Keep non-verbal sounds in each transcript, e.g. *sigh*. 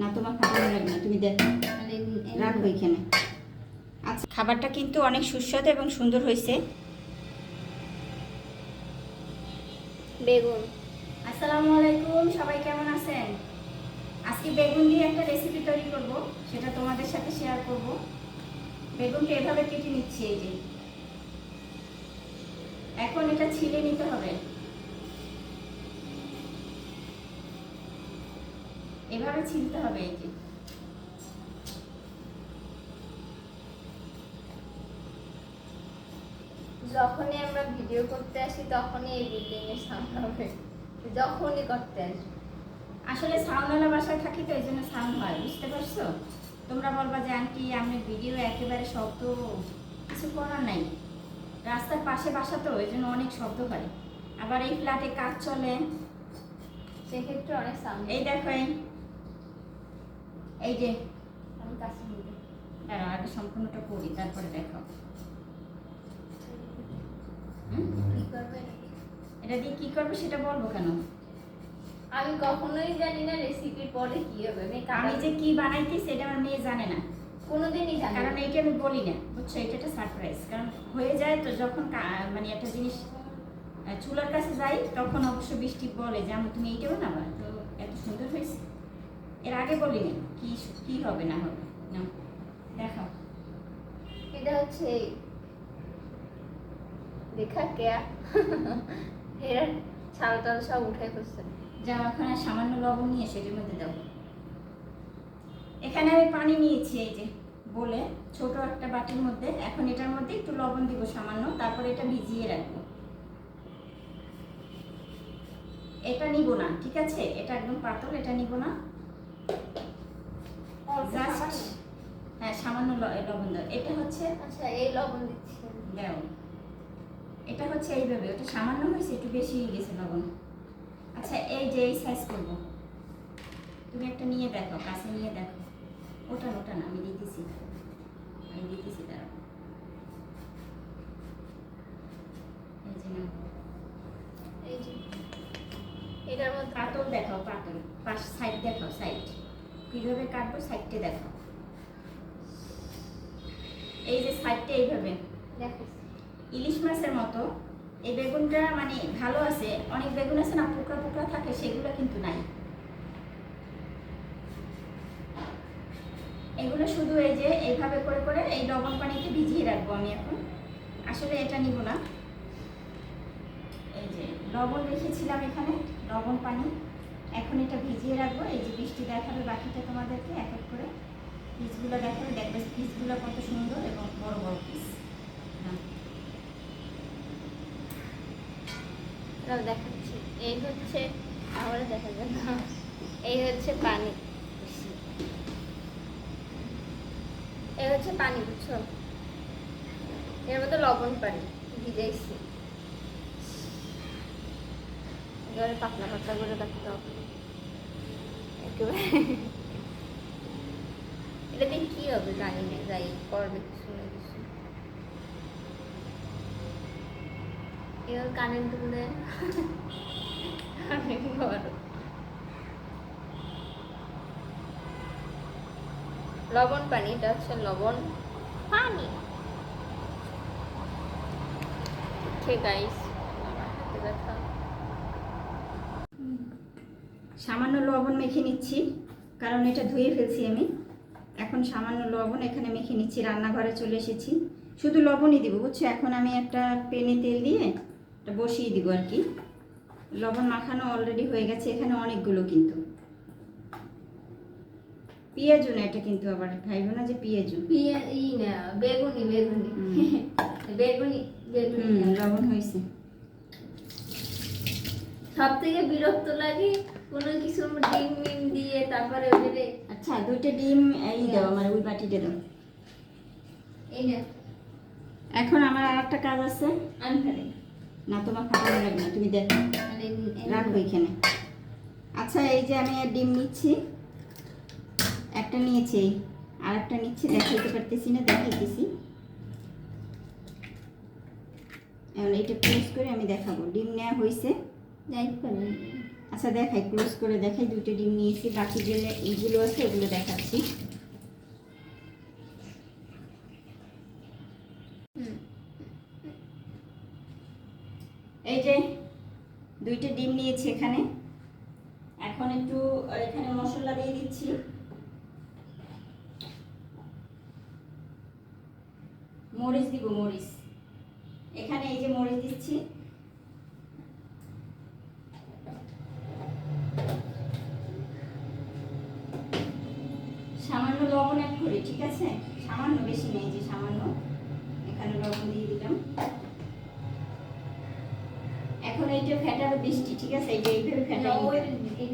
না তোমার খাবার লাগবে না তুমি দেখো রাখো এখানে। আচ্ছা খাবারটা কিন্তু অনেক সুস্বাদু এবং সুন্দর হয়েছে। বেগুন। আসসালামু আলাইকুম সবাই কেমন আছেন? আজকে বেগুন দিয়ে একটা রেসিপি তৈরি করব সেটা তোমাদের সাথে শেয়ার করব। বেগুনটা এভাবে কেটে নিচ্ছি এই যে। এখন এটা ছিলে নিতে হবে। এভাবে ছিলতে হবে এই যে। যখনই আমরা ভিডিও করতে আসি তখনই এই বিল্ডিং এর সামনে হবে। যখনই করতে আসি আসলে সাউন্ডওয়ালা বাসায় থাকি তো এই জন্য সাউন্ড হয় বুঝতে পারছ? তোমরা বলবা যে আন্টি আমি ভিডিও একেবারে শব্দ কিছু করার নাই। রাস্তার পাশে বাসা তো এই জন্য অনেক শব্দ হয়। আবার এই ফ্ল্যাটে কাজ চলে। সেক্ষেত্রে অনেক সামনে এই দেখো এই যে আমি কাছে দাঁড়াও আগে সম্পূর্ণটা করি তারপরে দেখো। হুম? কি করবে? এটা দিয়ে কি করব সেটা বলব কেন? আমি কখনোই জানি না রেসিপির পরে কি হবে। আমি আমি যে কি বানাইছি সেটা আমার মেয়ে জানে না। কোনোদিনই জানি কারণ এইটা আমি বলি না। বুঝছ? এটা একটা সারপ্রাইজ কারণ হয়ে যায় তো যখন মানে একটা জিনিস চুলার কাছে যাই তখন অবশ্য বৃষ্টি বলে যে আমি তুমি এইটা বানাবা? তো এত সুন্দর হয়েছে। এর আগে বলি না কি কি হবে না হবে? না। দেখাও। এটা হচ্ছে দেখা কেয়া। এর ছাল টাল সব উঠে করছে যা সামান্য লবণ নিয়ে সেটার মধ্যে দাও। এখানে আমি পানি নিয়েছি এই যে বলে ছোট একটা বাটির মধ্যে। এখন এটার মধ্যে একটু লবণ দিব সামান্য তারপরে এটা ভিজিয়ে রাখব। এটা নিব না ঠিক আছে? এটা একদম পাতল এটা নিব না জাস্ট হ্যাঁ সামান্য লবণ দাও। এটা হচ্ছে আচ্ছা এই লবণ দিচ্ছি। দাও। এটা হচ্ছে এইভাবে ওটা সামান্য হয়েছে একটু বেশি হয়ে গেছে লবণ। আচ্ছা এই যে এই সাইজ করব। তুমি একটা নিয়ে দেখো কাছে নিয়ে দেখো। ওটা ওটা না আমি দিতেছি। আমি দিতেছি দাঁড়াও। এই যে নাও। এই যে এটার মধ্যে পাতল দেখাও পাতল। পাশ সাইড দেখাও সাইড কীভাবে কাটবো সাইডটা দেখাও এই যে সাইডটা এইভাবে। দেখো ইলিশ মাছের মতো। এই বেগুনটা মানে ভালো আছে। অনেক বেগুন আছে না পোকরা পোকরা থাকে সেগুলো কিন্তু নাই। এগুলো শুধু এই যে এইভাবে করে করে এই লবণ পানিতে ভিজিয়ে রাখব আমি এখন। আসলে এটা নিব না। এই যে লবণ রেখেছিলাম এখানে লবণ পানি। এখন এটা ভিজিয়ে রাখব। এই যে বৃষ্টি দেখাবে বাকিটা তোমাদেরকে এক এক করে। পিসগুলো দেখাবে দেখবে পিসগুলো কত সুন্দর এবং বড় বড় পিস হ্যাঁ। দেখাচ্ছি। এই হচ্ছে আবার দেখা যাবে এই হচ্ছে পানি এই হচ্ছে পানি, বুঝছ? এর মধ্যে লবণ পানি ভিজাইছি। এবারে পাতলা পাতলা করে কাটতে হবে। একেবারে। দিয়ে কি হবে জানি না যাই করবে কিছু না কিছু এবার কানের দুল লবণ পানি এটা হচ্ছে লবণ পানি সামান্য লবণ মেখে নিচ্ছি, কারণ এটা ধুয়ে ফেলছি আমি। এখন সামান্য লবণ এখানে মেখে নিচ্ছি রান্নাঘরে চলে এসেছি। শুধু লবণই দিব বুঝছ? এখন আমি একটা পেনে তেল দিয়ে এটা বসিয়ে দিব আর কি। লবণ মাখানো অলরেডি হয়ে গেছে এখানে অনেকগুলো কিন্তু। পেঁয়াজু না এটা কিন্তু আবার ভাইব না যে পেঁয়াজু পিয়া ই না বেগুনি বেগুনি। বেগুনি বেগুনি। লবণ হয়েছে। সব থেকে বিরক্ত লাগে কোনো কিছু ডিম মিম দিয়ে তারপরে ওদের আচ্ছা দুইটা ডিম এই দাও আমার ওই বাটিতে দাও। এই না এখন আমার আর একটা কাজ আছে। আনফারে না তোমার খাবার লাগবে না তুমি দেখো। রাখো এখানে। আচ্ছা এই যে আমি ডিম নিচ্ছি। একটা নিয়েছি। আর একটা নিচ্ছি দেখাইতে পারতেছি না দেখাইতেছি। এখন এইটা প্রেস করে আমি দেখাবো। ডিম নেওয়া হয়েছে যাই পারেন আচ্ছা দেখাই ক্লোজ করে দেখাই, দুটো ডিম নিয়েছি, বাকি যে এইগুলো আছে, ওগুলো দেখাচ্ছি। এই যে দুইটা ডিম নিয়েছি এখানে। এখন একটু এখানে মশলা দিয়ে দিচ্ছি। মরিচ দিব, মরিচ। এখানে এই যে মরিচ দিচ্ছি সামান্য লবণ অ্যাড করি ঠিক আছে? সামান্য বেশি নেই যে সামান্য। এখানে লবণ দিয়ে দিলাম। এখন এইটা ফ্যাটার বৃষ্টি ঠিক আছে? এইটা এইভাবে নিতে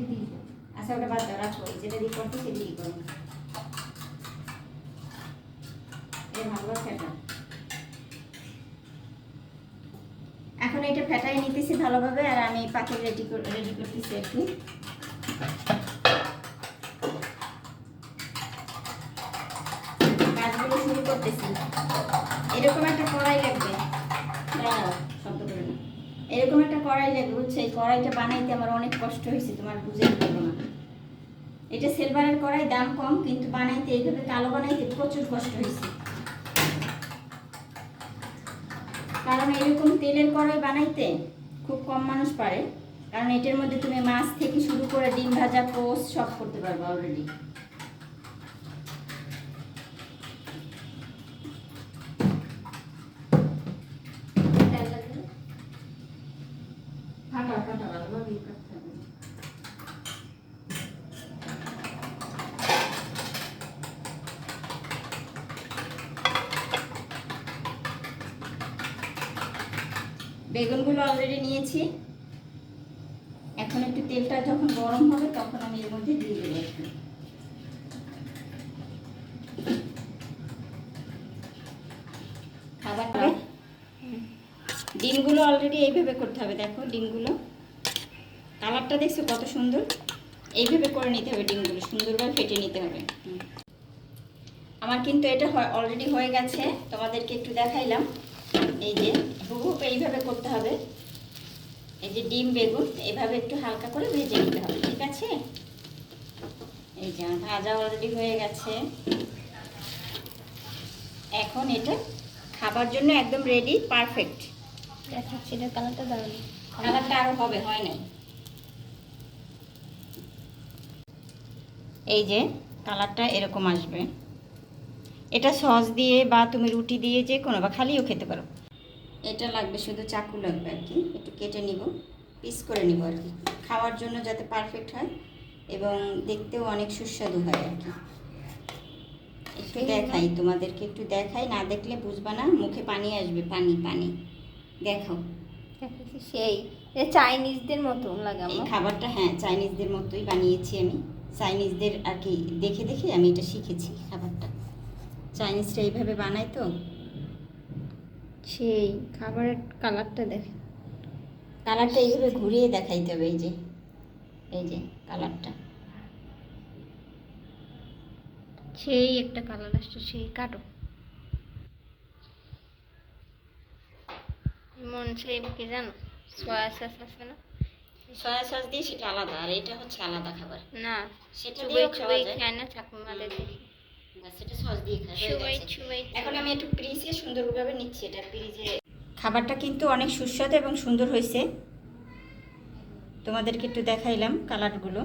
আচ্ছা ওটা বাদ দাও রাখো। যেটা দিয়ে করতে সেটা দিয়ে করো। ভালো এখন এটা ফ্যাটাই নিতেছি ভালোভাবে আর আমি পাখির রেডি রেডি করতেছি একটু কাজগুলো শুরু করতেছি এরকম একটা কড়াই লাগবে। শব্দ করে না এরকম একটা কড়াই লাগবে, বুঝছ? এই কড়াইটা বানাইতে আমার অনেক কষ্ট হয়েছে, তোমার বুঝে না। এটা সিলভারের কড়াই, দাম কম, কিন্তু বানাইতে, এইভাবে কালো বানাইতে প্রচুর কষ্ট হয়েছে। কারণ এরকম তেলের কড়াই বানাইতে খুব কম মানুষ পারে। কারণ এটার মধ্যে তুমি মাছ থেকে শুরু করে ডিম ভাজা পোস্ট সব করতে পারবে অলরেডি ফাটা ফাটা ভালোভাবে কাটতে হবে বেগুনগুলো অলরেডি নিয়েছি। এখন একটু তেলটা যখন গরম হবে তখন আমি এর মধ্যে দিয়ে দেবো একটু। খাবারটা ডিমগুলো অলরেডি এইভাবে করতে হবে দেখো ডিমগুলো। কালারটা দেখছ কত সুন্দর? এইভাবে করে নিতে হবে ডিমগুলো সুন্দরভাবে ফেটে নিতে হবে। আমার কিন্তু এটা অলরেডি হয়ে গেছে। তোমাদেরকে একটু দেখাইলাম। এই যে। হুবহুব এইভাবে করতে হবে। এই যে ডিম বেগুন এইভাবে একটু হালকা করে ভেজে নিতে হবে ঠিক আছে? এই যে ভাজা অলরেডি হয়ে গেছে। এখন এটা খাবার জন্য একদম রেডি পারফেক্ট দেখাচ্ছি এটা কালারটা দারুণ। কালারটা আরও হবে হয় নাই। এই যে কালারটা এরকম আসবে। এটা সস দিয়ে বা তুমি রুটি দিয়ে যে কোনো বা খালিও খেতে পারো। এটা লাগবে শুধু চাকু লাগবে আর কি। একটু কেটে নিব পিস করে নিব আর কি। খাওয়ার জন্য যাতে পারফেক্ট হয় এবং দেখতেও অনেক সুস্বাদু হয় আর কি। একটু দেখাই তোমাদেরকে একটু দেখাই না দেখলে বুঝবা না মুখে পানি আসবে পানি পানি। দেখো *laughs* সেই চাইনিজদের মতো লাগে এই খাবারটা হ্যাঁ চাইনিজদের মতোই বানিয়েছি আমি। চাইনিজদের আর কি দেখে দেখে আমি এটা শিখেছি খাবারটা। চাইনিজরা এইভাবে বানায় তো সেই খাবারের কালারটা দেখে কালারটা এইভাবে ঘুরিয়ে দেখাইতে হবে এই যে এই যে কালারটা। সেই একটা কালার আসছে সেই কাটো। মন সেই কি জানো? সয়া সস আছে না? সয়া সস দিয়ে সেটা আলাদা আর এটা হচ্ছে আলাদা খাবার। না সেটা দিয়েও খাওয়া যায়। না ঠাকুমাদের দেখি। সেটা সস দিয়ে এখন আমি একটু সুন্দরভাবে নিচ্ছি এটা খাবারটা কিন্তু অনেক সুস্বাদু এবং সুন্দর হয়েছে। তোমাদেরকে একটু দেখাইলাম কালারগুলো